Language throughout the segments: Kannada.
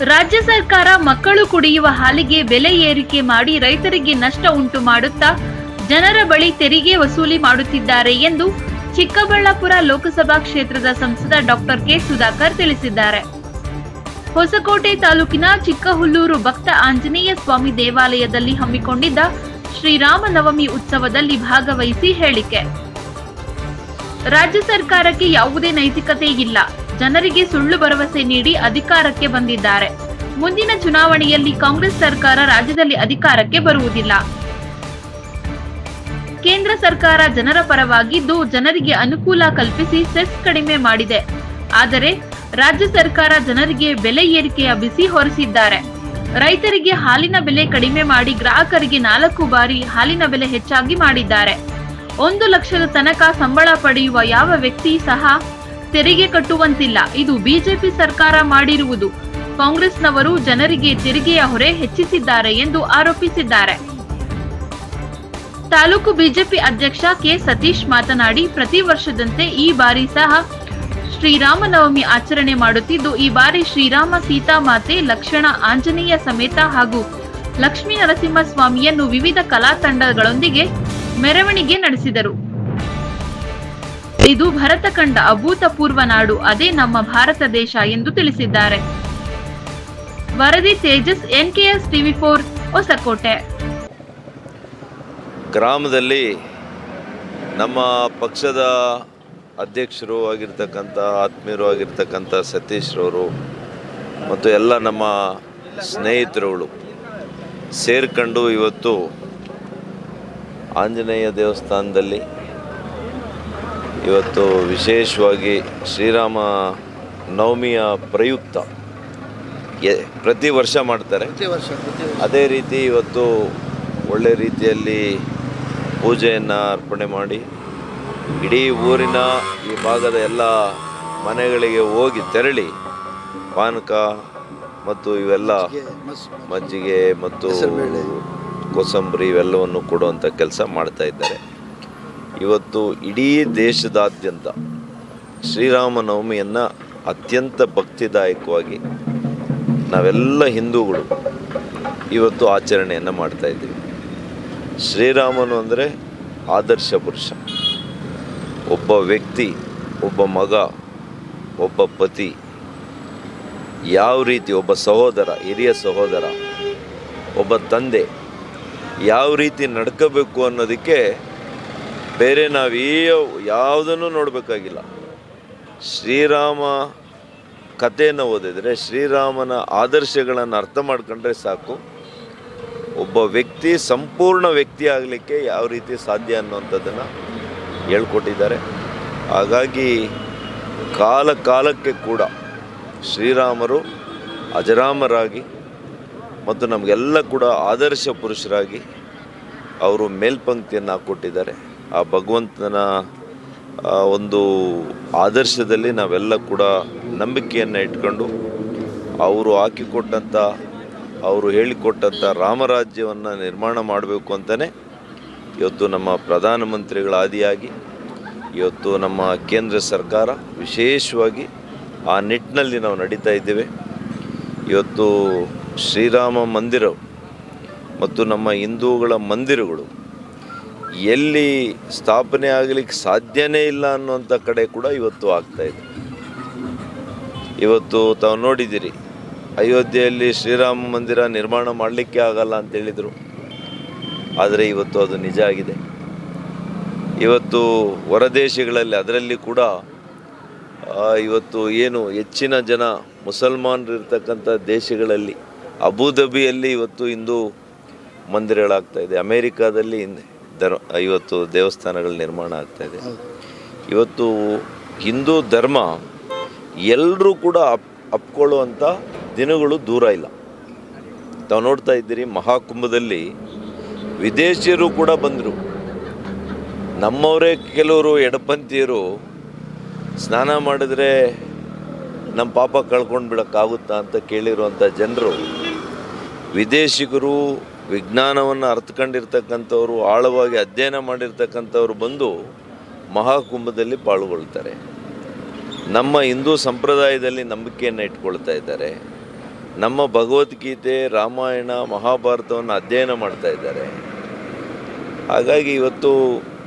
ರಾಜ್ಯ ಸರ್ಕಾರ ಮಕ್ಕಳು ಕುಡಿಯುವ ಹಾಲಿಗೆ ಬೆಲೆ ಏರಿಕೆ ಮಾಡಿ ರೈತರಿಗೆ ನಷ್ಟ ಉಂಟು ಮಾಡುತ್ತಾ ಜನರ ಬಳಿ ತೆರಿಗೆ ವಸೂಲಿ ಮಾಡುತ್ತಿದ್ದಾರೆ ಎಂದು ಚಿಕ್ಕಬಳ್ಳಾಪುರ ಲೋಕಸಭಾ ಕ್ಷೇತ್ರದ ಸಂಸದ ಡಾಕ್ಟರ್ ಕೆ ಸುಧಾಕರ್ ತಿಳಿಸಿದ್ದಾರೆ. ಹೊಸಕೋಟೆ ತಾಲೂಕಿನ ಚಿಕ್ಕಹುಲ್ಲೂರು ಭಕ್ತ ಆಂಜನೇಯ ಸ್ವಾಮಿ ದೇವಾಲಯದಲ್ಲಿ ಹಮ್ಮಿಕೊಂಡಿದ್ದ ಶ್ರೀರಾಮನವಮಿ ಉತ್ಸವದಲ್ಲಿ ಭಾಗವಹಿಸಿ ಹೇಳಿಕೆ. ರಾಜ್ಯ ಸರ್ಕಾರಕ್ಕೆ ಯಾವುದೇ ನೈತಿಕತೆ ಇಲ್ಲ. ಜನರಿಗೆ ಸುಳ್ಳು ಭರವಸೆ ನೀಡಿ ಅಧಿಕಾರಕ್ಕೆ ಬಂದಿದ್ದಾರೆ. ಮುಂದಿನ ಚುನಾವಣೆಯಲ್ಲಿ ಕಾಂಗ್ರೆಸ್ ಸರ್ಕಾರ ರಾಜ್ಯದಲ್ಲಿ ಅಧಿಕಾರಕ್ಕೆ ಬರುವುದಿಲ್ಲ. ಕೇಂದ್ರ ಸರ್ಕಾರ ಜನರ ಪರವಾಗಿದ್ದು ಜನರಿಗೆ ಅನುಕೂಲ ಕಲ್ಪಿಸಿ ಸೆಸ್ ಕಡಿಮೆ ಮಾಡಿದೆ. ಆದರೆ ರಾಜ್ಯ ಸರ್ಕಾರ ಜನರಿಗೆ ಬೆಲೆ ಏರಿಕೆಯ ಬಿಸಿ ಹೊರಿಸಿದ್ದಾರೆ. ರೈತರಿಗೆ ಹಾಲಿನ ಬೆಲೆ ಕಡಿಮೆ ಮಾಡಿ ಗ್ರಾಹಕರಿಗೆ ನಾಲ್ಕು ಬಾರಿ ಹಾಲಿನ ಬೆಲೆ ಹೆಚ್ಚಾಗಿ ಮಾಡಿದ್ದಾರೆ. ಒಂದು ಲಕ್ಷದ ತನಕ ಸಂಬಳ ಪಡೆಯುವ ಯಾವ ವ್ಯಕ್ತಿ ಸಹ ತೆರಿಗೆ ಕಟ್ಟುವಂತಿಲ್ಲ. ಇದು ಬಿಜೆಪಿ ಸರ್ಕಾರ ಮಾಡಿರುವುದು. ಕಾಂಗ್ರೆಸ್ನವರು ಜನರಿಗೆ ತೆರಿಗೆಯ ಹೊರೆ ಹೆಚ್ಚಿಸಿದ್ದಾರೆ ಎಂದು ಆರೋಪಿಸಿದ್ದಾರೆ. ತಾಲೂಕು ಬಿಜೆಪಿ ಅಧ್ಯಕ್ಷ ಕೆ ಸತೀಶ್ ಮಾತನಾಡಿ, ಪ್ರತಿ ವರ್ಷದಂತೆ ಈ ಬಾರಿ ಸಹ ಶ್ರೀರಾಮನವಮಿ ಆಚರಣೆ ಮಾಡುತ್ತಿದ್ದು, ಈ ಬಾರಿ ಶ್ರೀರಾಮ ಸೀತಾಮಾತೆ ಲಕ್ಷ್ಮಣ ಆಂಜನೇಯ ಸಮೇತ ಹಾಗೂ ಲಕ್ಷ್ಮೀ ನರಸಿಂಹಸ್ವಾಮಿಯನ್ನು ವಿವಿಧ ಕಲಾ ತಂಡಗಳೊಂದಿಗೆ ಮೆರವಣಿಗೆ ನಡೆಸಿದರು. ಇದು ಭರತ ಕಂಡ ಅಭೂತಪೂರ್ವ ನಾಡು, ಅದೇ ನಮ್ಮ ಭಾರತ ದೇಶ ಎಂದು ತಿಳಿಸಿದ್ದಾರೆ. ವರದಿ Tejas, NKS TV four, Hosakote. ಗ್ರಾಮದಲ್ಲಿ ನಮ್ಮ ಪಕ್ಷದ ಅಧ್ಯಕ್ಷರು ಆಗಿರ್ತಕ್ಕಂಥ, ಆತ್ಮೀಯರು ಆಗಿರ್ತಕ್ಕಂಥ ಸತೀಶ್ರವರು ಮತ್ತು ಎಲ್ಲ ನಮ್ಮ ಸ್ನೇಹಿತರುಗಳು ಸೇರ್ಕೊಂಡು ಇವತ್ತು ಆಂಜನೇಯ ದೇವಸ್ಥಾನದಲ್ಲಿ ಇವತ್ತು ವಿಶೇಷವಾಗಿ ಶ್ರೀರಾಮ ನವಮಿಯ ಪ್ರಯುಕ್ತ. ಎ- ಪ್ರತಿ ವರ್ಷ ಮಾಡ್ತಾರೆ. ಅದೇ ರೀತಿ ಇವತ್ತು ಒಳ್ಳೆ ರೀತಿಯಲ್ಲಿ ಪೂಜೆಯನ್ನು ಅರ್ಪಣೆ ಮಾಡಿ ಇಡೀ ಊರಿನ ಈ ಭಾಗದ ಎಲ್ಲ ಮನೆಗಳಿಗೆ ಹೋಗಿ ತೆರಳಿ ಪಾನಕ ಮತ್ತು ಇವೆಲ್ಲ ಮಜ್ಜಿಗೆ ಮತ್ತು ಕೋಸಂಬರಿ ಇವೆಲ್ಲವನ್ನು ಕೊಡುವಂಥ ಕೆಲಸ ಮಾಡ್ತಾ ಇದ್ದಾರೆ. ಇವತ್ತು ಇಡೀ ದೇಶದಾದ್ಯಂತ ಶ್ರೀರಾಮನವಮಿಯನ್ನು ಅತ್ಯಂತ ಭಕ್ತಿದಾಯಕವಾಗಿ ನಾವೆಲ್ಲ ಹಿಂದೂಗಳು ಇವತ್ತು ಆಚರಣೆಯನ್ನು ಮಾಡ್ತಾ ಇದ್ದೀವಿ. ಶ್ರೀರಾಮನು ಅಂದರೆ ಆದರ್ಶ ಪುರುಷ. ಒಬ್ಬ ವ್ಯಕ್ತಿ, ಒಬ್ಬ ಮಗ, ಒಬ್ಬ ಪತಿ, ಯಾವ ರೀತಿ ಒಬ್ಬ ಸಹೋದರ, ಹಿರಿಯ ಸಹೋದರ, ಒಬ್ಬ ತಂದೆ, ಯಾವ ರೀತಿ ನಡ್ಕೋಬೇಕು ಅನ್ನೋದಕ್ಕೆ ಬೇರೆ ನಾವು ಯಾವುದನ್ನು ನೋಡಬೇಕಾಗಿಲ್ಲ. ಶ್ರೀರಾಮ ಕಥೆಯನ್ನು ಓದಿದರೆ ಶ್ರೀರಾಮನ ಆದರ್ಶಗಳನ್ನು ಅರ್ಥ ಮಾಡ್ಕೊಂಡ್ರೆ ಸಾಕು. ಒಬ್ಬ ವ್ಯಕ್ತಿ ಸಂಪೂರ್ಣ ವ್ಯಕ್ತಿ ಆಗಲಿಕ್ಕೆ ಯಾವ ರೀತಿ ಸಾಧ್ಯ ಅನ್ನುವಂಥದ್ದನ್ನು ಹೇಳ್ಕೊಟ್ಟಿದ್ದಾರೆ. ಹಾಗಾಗಿ ಕಾಲ ಕಾಲಕ್ಕೆ ಕೂಡ ಶ್ರೀರಾಮರು ಅಜರಾಮರಾಗಿ ಮತ್ತು ನಮಗೆಲ್ಲ ಕೂಡ ಆದರ್ಶ ಪುರುಷರಾಗಿ ಅವರು ಮೇಲ್ಪಂಕ್ತಿಯನ್ನು ಹಾಕ್ಕೊಟ್ಟಿದ್ದಾರೆ ಆ ಭಗವಂತನ ಒಂದು ಆದರ್ಶದಲ್ಲಿ ನಾವೆಲ್ಲ ಕೂಡ ನಂಬಿಕೆಯನ್ನು ಇಟ್ಕೊಂಡು ಅವರು ಹಾಕಿಕೊಟ್ಟಂಥ ಅವರು ಹೇಳಿಕೊಟ್ಟಂಥ ರಾಮರಾಜ್ಯವನ್ನು ನಿರ್ಮಾಣ ಮಾಡಬೇಕು ಅಂತಲೇ ಇವತ್ತು ನಮ್ಮ ಪ್ರಧಾನಮಂತ್ರಿಗಳ ಆದಿಯಾಗಿ ಇವತ್ತು ನಮ್ಮ ಕೇಂದ್ರ ಸರ್ಕಾರ ವಿಶೇಷವಾಗಿ ಆ ನಿಟ್ಟಿನಲ್ಲಿ ನಾವು ನಡೀತಾ ಇದ್ದೇವೆ. ಇವತ್ತು ಶ್ರೀರಾಮ ಮಂದಿರ ಮತ್ತು ನಮ್ಮ ಹಿಂದೂಗಳ ಮಂದಿರಗಳು ಎಲ್ಲಿ ಸ್ಥಾಪನೆ ಆಗಲಿಕ್ಕೆ ಸಾಧ್ಯನೇ ಇಲ್ಲ ಅನ್ನುವಂಥ ಕಡೆ ಕೂಡ ಇವತ್ತು ಆಗ್ತಾ ಇದೆ. ಇವತ್ತು ತಾವು ನೋಡಿದ್ದೀರಿ, ಅಯೋಧ್ಯೆಯಲ್ಲಿ ಶ್ರೀರಾಮ ಮಂದಿರ ನಿರ್ಮಾಣ ಮಾಡಲಿಕ್ಕೆ ಆಗಲ್ಲ ಅಂತ ಹೇಳಿದರು. ಆದರೆ ಇವತ್ತು ಅದು ನಿಜ ಆಗಿದೆ. ಇವತ್ತು ಹೊರದೇಶಗಳಲ್ಲಿ, ಅದರಲ್ಲಿ ಕೂಡ ಇವತ್ತು ಏನು ಹೆಚ್ಚಿನ ಜನ ಮುಸಲ್ಮಾನರು ಇರ್ತಕ್ಕಂಥ ದೇಶಗಳಲ್ಲಿ ಅಬುಧಾಬಿಯಲ್ಲಿ ಇವತ್ತು ಹಿಂದೂ ಮಂದಿರಗಳಾಗ್ತಾ ಇದೆ. ಅಮೇರಿಕಾದಲ್ಲಿ ಹಿಂದ್- ದರ್ ಇವತ್ತು ದೇವಸ್ಥಾನಗಳು ನಿರ್ಮಾಣ ಆಗ್ತಾ ಇದೆ. ಇವತ್ತು ಹಿಂದೂ ಧರ್ಮ ಎಲ್ಲರೂ ಕೂಡ ಅಪ್, ಅಪ್ಕೊಳ್ಳುವಂಥ ದಿನಗಳು ದೂರ ಇಲ್ಲ. ತಾವು ನೋಡ್ತಾ ಇದ್ದೀರಿ, ಮಹಾಕುಂಭದಲ್ಲಿ ವಿದೇಶಿಯರು ಕೂಡ ಬಂದರು. ನಮ್ಮವರೇ ಕೆಲವರು ಎಡಪಂಥಿಯರು ಸ್ನಾನ ಮಾಡಿದ್ರೆ ನಮ್ಮ ಪಾಪ ಕಳ್ಕೊಂಡು ಬಿಡೋಕ್ಕಾಗುತ್ತಾ ಅಂತ ಕೇಳಿರುವಂಥ ಜನರು ವಿದೇಶಿಗರು ವಿಜ್ಞಾನವನ್ನು ಅರ್ಥಕೊಂಡಿರ್ತಕ್ಕಂಥವ್ರು ಆಳವಾಗಿ ಅಧ್ಯಯನ ಮಾಡಿರ್ತಕ್ಕಂಥವ್ರು ಬಂದು ಮಹಾಕುಂಭದಲ್ಲಿ ಪಾಲ್ಗೊಳ್ತಾರೆ ನಮ್ಮ ಹಿಂದೂ ಸಂಪ್ರದಾಯದಲ್ಲಿ ನಂಬಿಕೆಯನ್ನು ಇಟ್ಕೊಳ್ತಾ ಇದ್ದಾರೆ. ನಮ್ಮ ಭಗವದ್ಗೀತೆ, ರಾಮಾಯಣ, ಮಹಾಭಾರತವನ್ನು ಅಧ್ಯಯನ ಮಾಡ್ತಾ ಇದ್ದಾರೆ. ಹಾಗಾಗಿ ಇವತ್ತು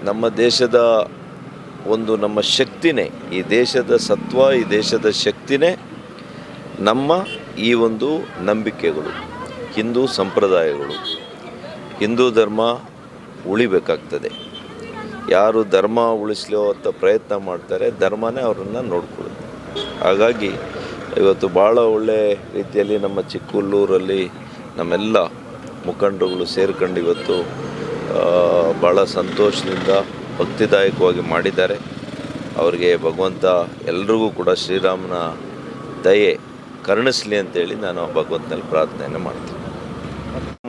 ನಮ್ಮ ದೇಶದ ಒಂದು ನಮ್ಮ ಶಕ್ತಿನೇ, ಈ ದೇಶದ ಸತ್ವ, ಈ ದೇಶದ ಶಕ್ತಿನೇ ನಮ್ಮ ಈ ಒಂದು ನಂಬಿಕೆಗಳು. ಹಿಂದೂ ಸಂಪ್ರದಾಯಗಳು. ಹಿಂದೂ ಧರ್ಮ ಉಳಿಬೇಕಾಗ್ತದೆ. ಯಾರು ಧರ್ಮ ಉಳಿಸ್ಲೋ ಅಂತ ಪ್ರಯತ್ನ ಮಾಡ್ತಾರೆ, ಧರ್ಮನೇ ಅವರನ್ನು ನೋಡ್ಕೊಳ್ಳುತ್ತೆ. ಹಾಗಾಗಿ ಇವತ್ತು ಭಾಳ ಒಳ್ಳೆ ರೀತಿಯಲ್ಲಿ ನಮ್ಮ ಚಿಕ್ಕುಲ್ಲೂರಲ್ಲಿ ನಮ್ಮೆಲ್ಲ ಮುಖಂಡರುಗಳು ಸೇರ್ಕೊಂಡು ಇವತ್ತು ಭಾಳ ಸಂತೋಷದಿಂದ ಭಕ್ತಿದಾಯಕವಾಗಿ ಮಾಡಿದ್ದಾರೆ. ಅವರಿಗೆ ಭಗವಂತ ಎಲ್ರಿಗೂ ಕೂಡ ಶ್ರೀರಾಮನ ದಯೆ ಕರುಣಿಸ್ಲಿ ಅಂತೇಳಿ ನಾನು ಭಗವಂತನಲ್ಲಿ ಪ್ರಾರ್ಥನೆಯನ್ನು ಮಾಡ್ತೀನಿ.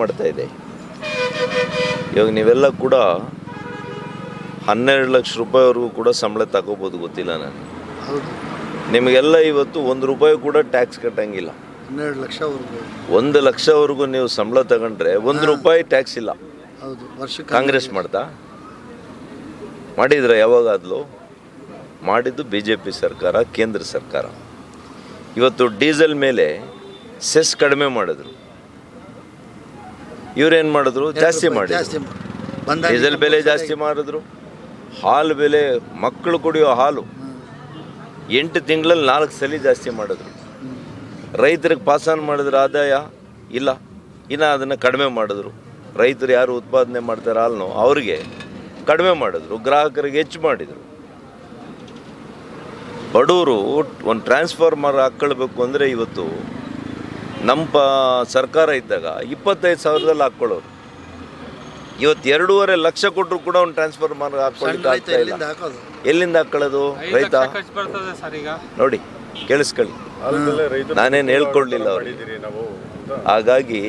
ಮಾಡ್ತಾ ಇದೆ. ಇವಾಗ ನೀವೆಲ್ಲ ಕೂಡ ಹನ್ನೆರಡು ಲಕ್ಷ ರೂಪಾಯಿವರೆಗೂ ಕೂಡ ಸಂಬಳ ತಗೋಬೋದು ಗೊತ್ತಿಲ್ಲ ನಾನು. ನಿಮಗೆಲ್ಲ ಇವತ್ತು ಒಂದು ರೂಪಾಯಿ ಕೂಡ ಟ್ಯಾಕ್ಸ್ ಕಟ್ಟಂಗಿಲ್ಲ. ಹನ್ನೆರಡು ಲಕ್ಷವರೆಗೂ. ಒಂದು ಲಕ್ಷವರೆಗೂ ನೀವು ಸಂಬಳ ತಗೊಂಡ್ರೆ ಒಂದು ರೂಪಾಯಿ ಟ್ಯಾಕ್ಸ್ ಇಲ್ಲ. ಕಾಂಗ್ರೆಸ್ ಮಾಡ್ತಾ? ಮಾಡಿದ್ರ ಯಾವಾಗಾದ್ಲು? ಮಾಡಿದ್ದು ಬಿ ಜೆ ಪಿ ಸರ್ಕಾರ ಕೇಂದ್ರ ಸರ್ಕಾರ. ಇವತ್ತು ಡೀಸೆಲ್ ಮೇಲೆ ಸೆಸ್ ಕಡಿಮೆ ಮಾಡಿದ್ರು. ಇವ್ರೇನು ಮಾಡಿದ್ರು? ಜಾಸ್ತಿ ಮಾಡಿ ಜಾಸ್ತಿ ಡೀಸೆಲ್ ಬೆಲೆ ಜಾಸ್ತಿ ಮಾಡಿದ್ರು. ಹಾಲು ಬೆಲೆ ಮಕ್ಕಳು ಕುಡಿಯೋ ಹಾಲು. ಎಂಟು ತಿಂಗಳಲ್ಲಿ ನಾಲ್ಕು ಸಲ ಜಾಸ್ತಿ ಮಾಡಿದ್ರು. ರೈತರಿಗೆ ಪಾಸಾನ್ ಮಾಡಿದ್ರೆ ಆದಾಯ ಇಲ್ಲ. ಇನ್ನು ಅದನ್ನು ಕಡಿಮೆ ಮಾಡಿದ್ರು. ರೈತರು ಯಾರು ಉತ್ಪಾದನೆ ಮಾಡ್ತಾರೆ ಹಾಲನ್ನು ಅವ್ರಿಗೆ ಕಡಿಮೆ ಮಾಡಿದ್ರು. ಗ್ರಾಹಕರಿಗೆ ಹೆಚ್ಚು ಮಾಡಿದರು. ಬಡವರು ಒಂದು ಟ್ರಾನ್ಸ್ಫಾರ್ಮರ್ ಹಾಕ್ಕೊಳ್ಬೇಕು ಅಂದರೆ ಇವತ್ತು ನಮ್ಮ ಪ ಸರ್ಕಾರ ಇದ್ದಾಗ ಇಪ್ಪತ್ತೈದು ಸಾವಿರದಲ್ಲಿ ಹಾಕ್ಕೊಳ್ಳೋರು. ಇವತ್ತು ಎರಡೂವರೆ ಲಕ್ಷ ಕೊಟ್ಟರು ಕೂಡ ಒಂದು ಟ್ರಾನ್ಸ್ಫಾರ್ಮರ್ ಹಾಕ್ಕೊಳ್ಳಿಕ್ಕೆ ಹಾಕೊಳ್ಳಿ ಆಗ್ತಾ ಇಲ್ಲ. ಎಲ್ಲಿಂದ ಹಾಕ್ಕೊಳ್ಳೋದು ರೈತ? ಖರ್ಚು ಬರ್ತದೆ ಸರ್ ಈಗ. ನೋಡಿ ಕೇಳಿಸ್ಕೊಳ್ಳಿ. ನಾನೇನು ಹೇಳ್ಕೊಡ್ಲಿಲ್ಲ ಅವರು ಹಾಗಾಗಿ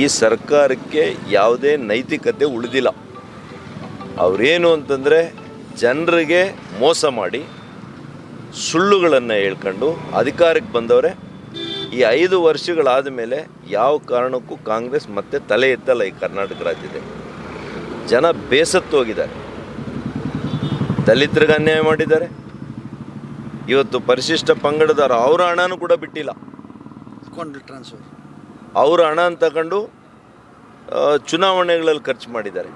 ಈ ಸರ್ಕಾರಕ್ಕೆ ಯಾವುದೇ ನೈತಿಕತೆ ಉಳಿದಿಲ್ಲ. ಅವರೇನು ಅಂತಂದರೆ ಜನರಿಗೆ ಮೋಸ ಮಾಡಿ ಸುಳ್ಳುಗಳನ್ನು ಹೇಳ್ಕೊಂಡು ಅಧಿಕಾರಕ್ಕೆ ಬಂದವರೆ. ಈ ಐದು ವರ್ಷಗಳಾದ ಮೇಲೆ ಯಾವ ಕಾರಣಕ್ಕೂ ಕಾಂಗ್ರೆಸ್ ಮತ್ತೆ ತಲೆ ಎತ್ತಲ್ಲ ಈ ಕರ್ನಾಟಕ ರಾಜ್ಯದಲ್ಲಿ. ಜನ ಬೇಸತ್ತೋಗಿದ್ದಾರೆ ದಲಿತರಿಗೆ ಅನ್ಯಾಯ ಮಾಡಿದ್ದಾರೆ. ಇವತ್ತು ಪರಿಶಿಷ್ಟ ಪಂಗಡದವರು ಅವರ ಹಣನೂ ಕೂಡ ಬಿಟ್ಟಿಲ್ಲ. ಟ್ರಾನ್ಸ್ಫರ್ ಅವರ ಹಣ ತಗೊಂಡು ಚುನಾವಣೆಗಳಲ್ಲಿ ಖರ್ಚು ಮಾಡಿದ್ದಾರೆ.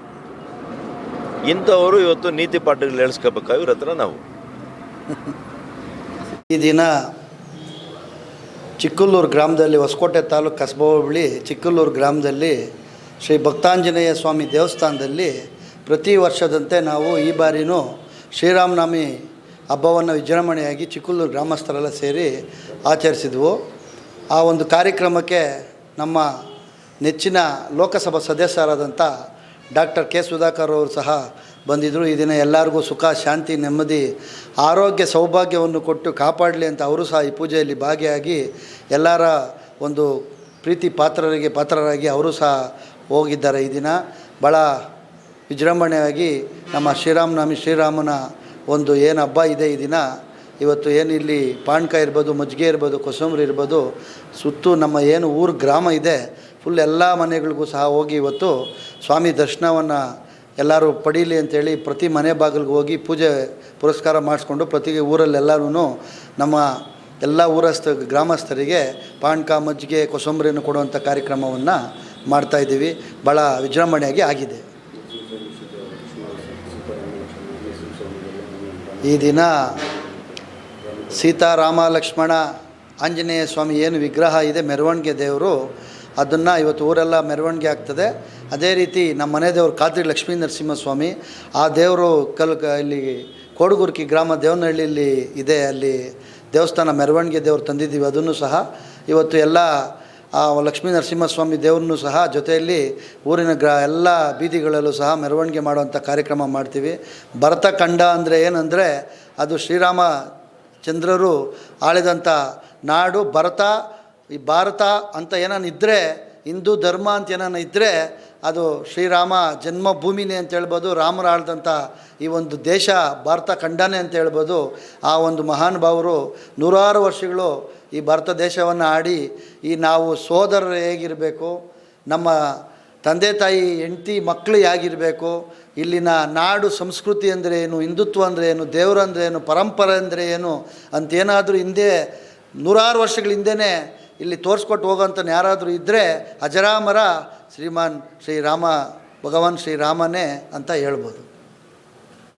ಇಂಥವರು ಇವತ್ತು ನೀತಿ ಪಾಠಗಳು ಹೇಳಿಸ್ಕೋಬೇಕು ಇವ್ರ ಹತ್ರ ನಾವು? ಈ ದಿನ ಚಿಕ್ಕಲ್ಲೂರು ಗ್ರಾಮದಲ್ಲಿ ಹೊಸಕೋಟೆ ತಾಲೂಕು ಕಸಬಾ ಹೋಬಳಿ, ಚಿಕ್ಕಲ್ಲೂರು ಗ್ರಾಮದಲ್ಲಿ ಶ್ರೀ ಭಕ್ತಾಂಜನೇಯ ಸ್ವಾಮಿ ದೇವಸ್ಥಾನದಲ್ಲಿ ಪ್ರತಿ ವರ್ಷದಂತೆ ನಾವು ಈ ಬಾರಿನೂ ಶ್ರೀರಾಮನವಮಿ ಹಬ್ಬವನ್ನು ವಿಜೃಂಭಣೆಯಾಗಿ ಚಿಕ್ಕಲ್ಲೂರು ಗ್ರಾಮಸ್ಥರೆಲ್ಲ ಸೇರಿ ಆಚರಿಸಿದ್ವು. ಆ ಒಂದು ಕಾರ್ಯಕ್ರಮಕ್ಕೆ ನಮ್ಮ ನೆಚ್ಚಿನ ಲೋಕಸಭಾ ಸದಸ್ಯರಾದಂಥ ಡಾಕ್ಟರ್ ಕೆ ಸುಧಾಕರ್ ಅವರು ಸಹ ಬಂದಿದ್ದರು ಈ ದಿನ ಎಲ್ಲರಿಗೂ ಸುಖ, ಶಾಂತಿ, ನೆಮ್ಮದಿ, ಆರೋಗ್ಯ, ಸೌಭಾಗ್ಯವನ್ನು ಕೊಟ್ಟು ಕಾಪಾಡಲಿ ಅಂತ ಅವರು ಸಹ ಈ ಪೂಜೆಯಲ್ಲಿ ಭಾಗಿಯಾಗಿ ಎಲ್ಲರ ಒಂದು ಪ್ರೀತಿ ಪಾತ್ರರಿಗೆ ಪಾತ್ರರಾಗಿ ಅವರು ಸಹ ಹೋಗಿದ್ದಾರೆ ಈ ದಿನ. ಭಾಳ ವಿಜೃಂಭಣೆಯಾಗಿ ನಮ್ಮ ಶ್ರೀರಾಮನವಮಿ, ಶ್ರೀರಾಮನ ಒಂದು ಏನು ಹಬ್ಬ ಇದೆ ಈ ದಿನ. ಇವತ್ತು ಏನು ಇಲ್ಲಿ ಪಾಣ್ಕ ಇರ್ಬೋದು, ಮಜ್ಜಿಗೆ ಇರ್ಬೋದು, ಕೊಸಂಬರಿ ಇರ್ಬೋದು, ಸುತ್ತು ನಮ್ಮ ಏನು ಊರು, ಗ್ರಾಮ ಇದೆ. ಫುಲ್ ಎಲ್ಲ ಮನೆಗಳಿಗೂ ಸಹ ಹೋಗಿ ಇವತ್ತು ಸ್ವಾಮಿ ದರ್ಶನವನ್ನು ಎಲ್ಲರೂ ಪಡೀಲಿ ಅಂತೇಳಿ ಪ್ರತಿ ಮನೆ ಬಾಗಿಲಿಗೆ ಹೋಗಿ ಪೂಜೆ ಪುರಸ್ಕಾರ ಮಾಡಿಸ್ಕೊಂಡು ಪ್ರತಿ ಊರಲ್ಲೆಲ್ಲರೂ ನಮ್ಮ ಎಲ್ಲ ಊರಸ್ಥ ಗ್ರಾಮಸ್ಥರಿಗೆ ಪಾಣ್ಕ ಮಜ್ಜಿಗೆ ಕೊಸಂಬರಿಯನ್ನು ಕೊಡುವಂಥ ಕಾರ್ಯಕ್ರಮವನ್ನು ಮಾಡ್ತಾಯಿದ್ದೀವಿ ಭಾಳ ವಿಜೃಂಭಣೆಯಾಗಿ ಆಗಿದೆ. ಈ ದಿನ ಸೀತಾರಾಮ ಲಕ್ಷ್ಮಣ ಆಂಜನೇಯ ಸ್ವಾಮಿ ಏನು ವಿಗ್ರಹ ಇದೆ, ಮೆರವಣಿಗೆ ದೇವರು, ಅದನ್ನು ಇವತ್ತು ಊರೆಲ್ಲ ಮೆರವಣಿಗೆ ಆಗ್ತದೆ. ಅದೇ ರೀತಿ ನಮ್ಮ ಮನೆ ದೇವರು ಕಾತ್ರಿ ಲಕ್ಷ್ಮೀ ನರಸಿಂಹಸ್ವಾಮಿ, ಆ ದೇವರು ಕಲ್ ಇಲ್ಲಿ ಕೋಡುಗುರ್ಕಿ ಗ್ರಾಮ ದೇವನಹಳ್ಳಿಯಲ್ಲಿ ಇದೆ, ಅಲ್ಲಿ ದೇವಸ್ಥಾನ ಮೆರವಣಿಗೆ ದೇವರು ತಂದಿದ್ದೀವಿ, ಅದನ್ನು ಸಹ ಇವತ್ತು ಎಲ್ಲ, ಆ ಲಕ್ಷ್ಮೀ ನರಸಿಂಹಸ್ವಾಮಿ ದೇವ್ರನ್ನೂ ಸಹ ಜೊತೆಯಲ್ಲಿ ಊರಿನ ಗ್ರ, ಎಲ್ಲ ಬೀದಿಗಳಲ್ಲೂ ಸಹ ಮೆರವಣಿಗೆ ಮಾಡುವಂಥ ಕಾರ್ಯಕ್ರಮ ಮಾಡ್ತೀವಿ. ಭರತ ಕಂಡ ಅಂದರೆ ಏನಂದರೆ, ಅದು ಶ್ರೀರಾಮ ಚಂದ್ರರು ಆಳಿದಂಥ ನಾಡು ಭರತ, ಈ ಭಾರತ ಅಂತ ಏನಾನ ಇದ್ದರೆ ಹಿಂದೂ ಧರ್ಮ ಅಂತ ಏನಾನ ಇದ್ದರೆ ಅದು ಶ್ರೀರಾಮ ಜನ್ಮಭೂಮಿನೇ ಅಂತ ಹೇಳ್ಬೋದು, ರಾಮರ ಆಳ್ದಂಥ ಈ ಒಂದು ದೇಶ, ಭಾರತ ಖಂಡನೇ ಅಂತ ಹೇಳ್ಬೋದು. ಆ ಒಂದು ಮಹಾನುಭಾವರು ನೂರಾರು ವರ್ಷಗಳು ಈ ಭಾರತ ದೇಶವನ್ನು ಆಡಿ, ಈ ನಾವು ಸೋದರರು ಹೇಗಿರಬೇಕು, ನಮ್ಮ ತಂದೆ ತಾಯಿ, ಹೆಂಡತಿ ಮಕ್ಕಳು ಹೇಗಿರಬೇಕು, ಇಲ್ಲಿನ ನಾಡು ಸಂಸ್ಕೃತಿ ಅಂದರೆ ಏನು, ಹಿಂದುತ್ವ ಅಂದರೆ ಏನು, ದೇವರು ಅಂದರೆ ಏನು, ಪರಂಪರೆ ಅಂದರೆ ಏನು ಅಂತೇನಾದರೂ ಹಿಂದೆ ನೂರಾರು ವರ್ಷಗಳ ಹಿಂದೆಯೇ ಇಲ್ಲಿ ತೋರಿಸ್ಕೊಟ್ಟು ಹೋಗೋಂಥ ಯಾರಾದರೂ ಇದ್ದರೆ ಅಜರಾಮರ ಶ್ರೀಮಾನ್ ಶ್ರೀರಾಮ ಭಗವಾನ್ ಶ್ರೀರಾಮನೇ ಅಂತ ಹೇಳ್ಬೋದು.